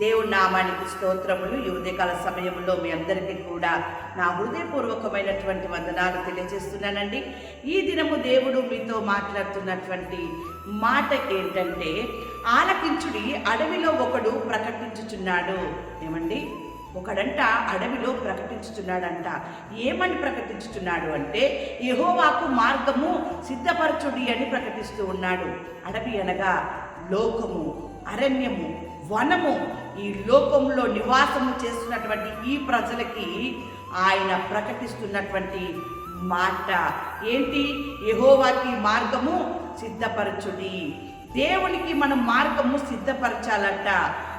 దేవుడి నామానికి స్తోత్రములు. ఈ ఉదయకాల సమయంలో మీ అందరికీ కూడా నా హృదయపూర్వకమైనటువంటి వందనాలు తెలియజేస్తున్నానండి. ఈ దినము దేవుడు మీతో మాట్లాడుతున్నటువంటి మాట ఏంటంటే ఆలకించుడి అడవిలో ఒకడు ప్రకటించుచున్నాడు. ఏమండి? ఒకడంట అడవిలో ప్రకటించుచున్నాడంట. ఏమని ప్రకటించుచున్నాడు అంటే యహోవాకు మార్గము సిద్ధపరచుడి అని ప్రకటిస్తూ ఉన్నాడు. అడవి అనగా లోకము అరణ్యము వనము ఈ లోకంలో నివాసము చేస్తున్నటువంటి ఈ ప్రజలకి ఆయన ప్రకటిస్తున్నటువంటి మాట. ఏంటి? యహోవాకి మార్గము సిద్ధపరచుడి. దేవునికి మనం మార్గము సిద్ధపరచాలంట.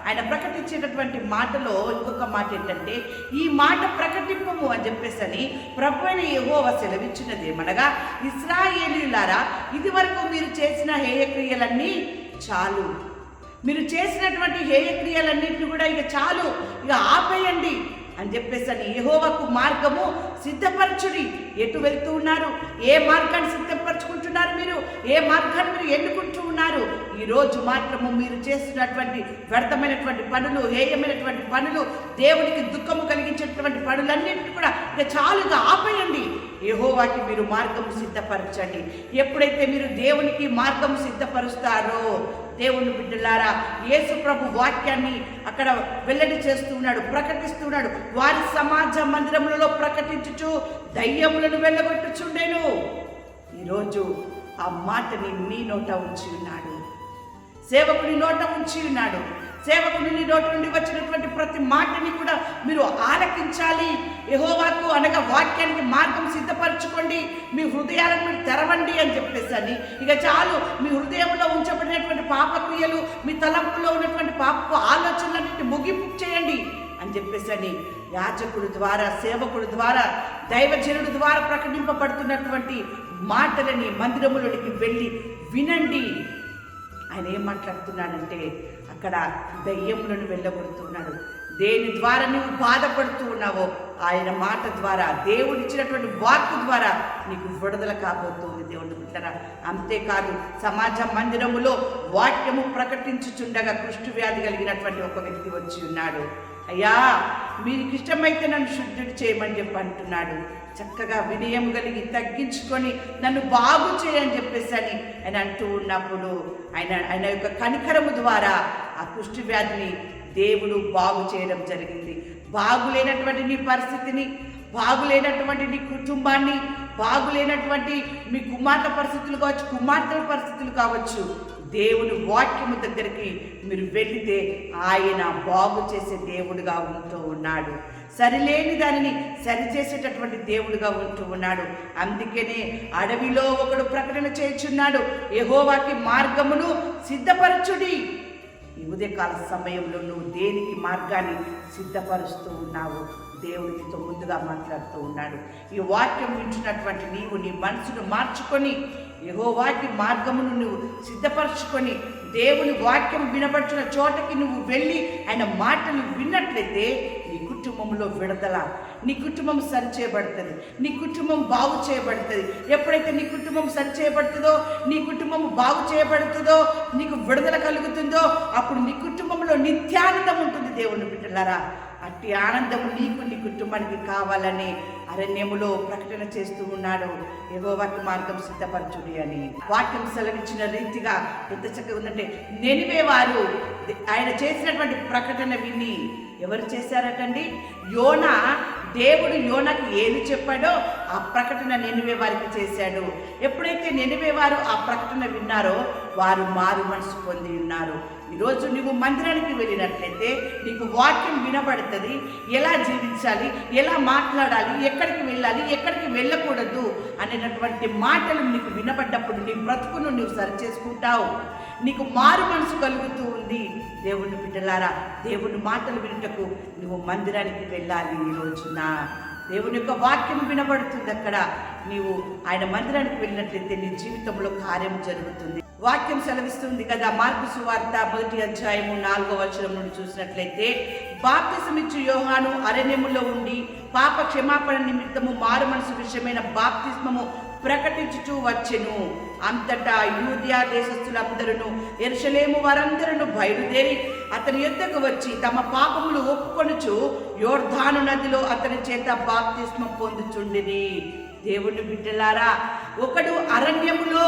ఆయన ప్రకటించేటటువంటి మాటలో ఇంకొక మాట ఏంటంటే ఈ మాట ప్రకటింపము అని చెప్పేసి అని ప్రభుణ అయిన సెలవిచ్చినది ఏమనగా ఇస్రాయేలీలారా ఇది వరకు మీరు చేసిన హేయక్రియలన్నీ చాలు. మీరు చేసినటువంటి హేయక్రియలన్నింటినీ కూడా ఇక చాలు ఇక ఆపేయండి అని చెప్పేసి అని యెహోవాకు మార్గము సిద్ధపరచుడి. ఎటు వెళ్తూ ఉన్నారు? ఏ మార్గాన్ని సిద్ధపరచుకుంటున్నారు మీరు? ఏ మార్గాన్ని మీరు ఎన్నుకుంటూ ఉన్నారు? ఈరోజు మాత్రము మీరు చేస్తున్నటువంటి వ్యర్థమైనటువంటి పనులు హేయమైనటువంటి పనులు దేవునికి దుఃఖము కలిగించేటువంటి పనులన్నింటినీ కూడా ఇక చాలుగా ఆపేయండి. యహోవాకి మీరు మార్గం సిద్ధపరచండి. ఎప్పుడైతే మీరు దేవునికి మార్గం సిద్ధపరుస్తారో దేవుని బిడ్డలారా యేసు ప్రభు వాక్యాన్ని అక్కడ వెల్లడి చేస్తూ ఉన్నాడు ప్రకటిస్తున్నాడు. వారి సమాజ మందిరములలో ప్రకటించుచు దయ్యములను వెళ్ళగొట్టుచుండేను ఈరోజు ఆ మాటని నీ నోట ఉంచి ఉన్నాడు. సేవకుని నోట ఉంచి ఉన్నాడు. సేవకుని నుండి నోటి నుండి వచ్చినటువంటి ప్రతి మాటని కూడా మీరు ఆలకించాలి. యహోవాకు అనగా వాక్యానికి మార్గం సిద్ధపరచుకోండి. మీ హృదయాలను మీరు తెరవండి అని చెప్పేసి అని ఇక చాలు మీ హృదయంలో ఉంచబడినటువంటి పాపక్రియలు మీ తలంపులో ఉన్నటువంటి పాప ఆలోచనలన్నింటి ముగింపు చేయండి అని చెప్పేసి అని యాజకుడు ద్వారా సేవకుడు ద్వారా దైవజనుడు ద్వారా ప్రకటింపబడుతున్నటువంటి మాటలని మందిరములోనికి వెళ్ళి వినండి. ఆయన ఏం మాట్లాడుతున్నాడంటే అక్కడ దయ్యములను వెళ్ళగొడుతున్నాడు. దేని ద్వారా నువ్వు బాధపడుతూ ఉన్నావో ఆయన మాట ద్వారా దేవుడు ఇచ్చినటువంటి వాక్కు ద్వారా నీకు విడుదల కాబోతుంది దేవుడు అంటారా అంతేకాదు సమాజ మందిరములో వాక్యము ప్రకటించుచుండగా కుష్టు వ్యాధి కలిగినటువంటి ఒక వ్యక్తి వచ్చి ఉన్నాడు. అయ్యా మీకు ఇష్టమైతే నన్ను శుద్ధుడు చేయమని చెప్పి అంటున్నాడు. చక్కగా వినయం కలిగి తగ్గించుకొని నన్ను బాగు చేయని చెప్పేసి అని ఆయన అంటూ ఉన్నప్పుడు ఆయన ఆయన యొక్క కనికరము ద్వారా ఆ కుష్టి వ్యాధిని దేవుడు బాగు చేయడం జరిగింది. బాగులేనటువంటి నీ పరిస్థితిని బాగులేనటువంటి నీ కుటుంబాన్ని బాగులేనటువంటి మీ కుమార్తె పరిస్థితులు కావచ్చు కుమార్తెల పరిస్థితులు కావచ్చు దేవుని వాక్యము దగ్గరికి మీరు వెళితే ఆయన బాగు చేసే దేవుడుగా ఉంటూ ఉన్నాడు. సరిలేని దానిని సరిచేసేటటువంటి దేవుడుగా ఉంటూ ఉన్నాడు. అందుకనే అడవిలో ఒకడు ప్రకటన చేయుచున్నాడు. ఎహోవాకి మార్గమును సిద్ధపరచుడి. ఉదయకాల సమయంలో నువ్వు దేనికి మార్గాన్ని సిద్ధపరుస్తూ ఉన్నావు దేవుడు నీతో ముందుగా మాట్లాడుతూ ఉన్నాడు. ఈ వాక్యం వింటున్నటువంటి నీవు నీ మనసును మార్చుకొని యెహోవాకి మార్గమును నువ్వు సిద్ధపరచుకొని దేవుని వాక్యం వినబడుచున్న చోటకి నువ్వు వెళ్ళి ఆయన మాటలు విన్నట్లయితే నీ కుటుంబంలో విడుదల. నీ కుటుంబం సరిచేయబడుతుంది. నీ కుటుంబం బాగు చేయబడుతుంది. ఎప్పుడైతే నీ కుటుంబం సరిచేయబడుతుందో నీ కుటుంబం బాగు చేయబడుతుందో నీకు విడుదల కలుగుతుందో అప్పుడు నీ కుటుంబంలో నిత్యానందం ఉంటుంది దేవుని బిడ్డలారా అట్టి ఆనందం నీకు నీ కుటుంబానికి కావాలని అరణ్యములో ప్రకటన చేస్తూ ఉన్నాడు. ఏవో వాటి మార్గం సిద్ధపరచుడి అని. వాక్యం సెలవిచ్చిన రీతిగా ఎంత చక్కగా ఉందంటే నెనివేవారు. ఆయన చేసినటువంటి ప్రకటన విని ఎవరు చేశారటండి? యోన దేవుడు యోనకి ఏది చెప్పాడో ఆ ప్రకటన నెనివే వారికి చేశాడు. ఎప్పుడైతే నెనివే వారు ఆ ప్రకటన విన్నారో వారు మారు మనసు పొంది ఉన్నారు. ఈరోజు నువ్వు మందిరానికి వెళ్ళినట్లయితే నీకు వాక్యం వినబడుతుంది. ఎలా జీవించాలి? ఎలా మాట్లాడాలి? ఎక్కడికి వెళ్ళాలి? ఎక్కడికి వెళ్ళకూడదు? అనేటటువంటి మాటలు నీకు వినబడ్డప్పుడు నీ బ్రతుకును నువ్వు సరి చేసుకుంటావు నీకు మారు మనసు కలుగుతూ ఉంది. దేవుని బిడ్డలారా దేవుని మాటలు వినుటకు నువ్వు మందిరానికి వెళ్ళాలి ఈ రోజున. దేవుని యొక్క వాక్యం వినబడుతుంది అక్కడ. నీవు ఆయన మందిరానికి వెళ్ళినట్లయితే నీ జీవితంలో కార్యం జరుగుతుంది. వాక్యం సెలవిస్తుంది కదా మార్పు సువార్త మొదటి అధ్యాయము నాలుగో వచనం నుండి చూసినట్లయితే బాప్తిసమిచ్చు యోహాను అరణ్యములో ఉండి పాప క్షమాపణ నిమిత్తము మారు మనసు విషయమైన బాప్తిస్మము ప్రకటించుచూ వచ్చెను. అంతటా యూదియా దేశస్థులందరూ ఎరుషలేము వారందరూ బయలుదేరి అతని యుద్ధకు వచ్చి తమ పాపములు ఒప్పుకొనుచు యోర్ధాను నదిలో అతని చేత బాప్తిస్మం పొందుచుండిని దేవుని బిడ్డలారా ఒకడు అరణ్యములో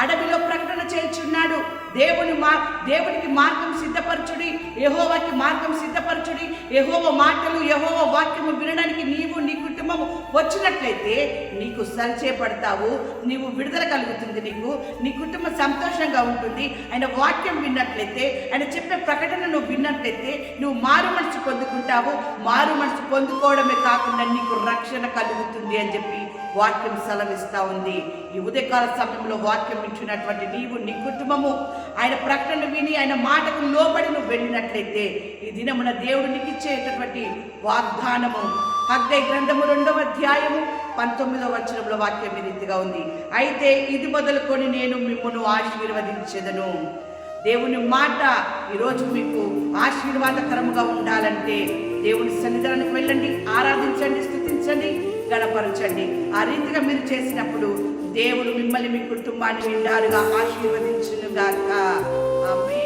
అడవిలో ప్రకటన చేయుచున్నాడు. దేవుని మా దేవునికి మార్గం సిద్ధపరచుడి యహోవాకి మార్గం సిద్ధపరచుడి యహోవ మాటలు యహోవ వాక్యము వినడానికి నీవు నీ కుటుంబము వచ్చినట్లయితే నీకు సరిచేపడతావు నీవు విడుదల కలుగుతుంది నీకు నీ కుటుంబం సంతోషంగా ఉంటుంది. ఆయన వాక్యం విన్నట్లయితే ఆయన చెప్పే ప్రకటన నువ్వు విన్నట్లయితే నువ్వు మారు మనసు పొందుకుంటావు. మారు మనసు పొందుకోవడమే కాకుండా నీకు రక్షణ కలుగుతుంది అని చెప్పి వాక్యం సెలవిస్తూ ఉంది. ఈ ఉదయకాల సమయంలో వాక్యం ఇచ్చినటువంటి నీవు నీ కుటుంబము ఆయన ప్రకటన విని ఆయన మాటకు లోబడి నువ్వు వెళ్ళినట్లయితే ఈ దినమున దేవుడు నీకు ఇచ్చేటటువంటి వాగ్దానము. హగ్గై గ్రంథము రెండవ అధ్యాయము పంతొమ్మిదవ వచనంలో వాక్యం రీతిగా ఉంది. అయితే ఇది మొదలుకొని నేను మిమ్మల్ని ఆశీర్వదించేదను. దేవుని మాట ఈరోజు మీకు ఆశీర్వాదకరముగా ఉండాలంటే దేవుని సన్నిధానానికి వెళ్ళండి ఆరాధించండి స్థుతించండి గణపరచండి. ఆ రీతిగా మీరు చేసినప్పుడు దేవుడు మిమ్మల్ని మీ కుటుంబాన్ని వింటారుగా ఆశీర్వదించును గాక ఆమె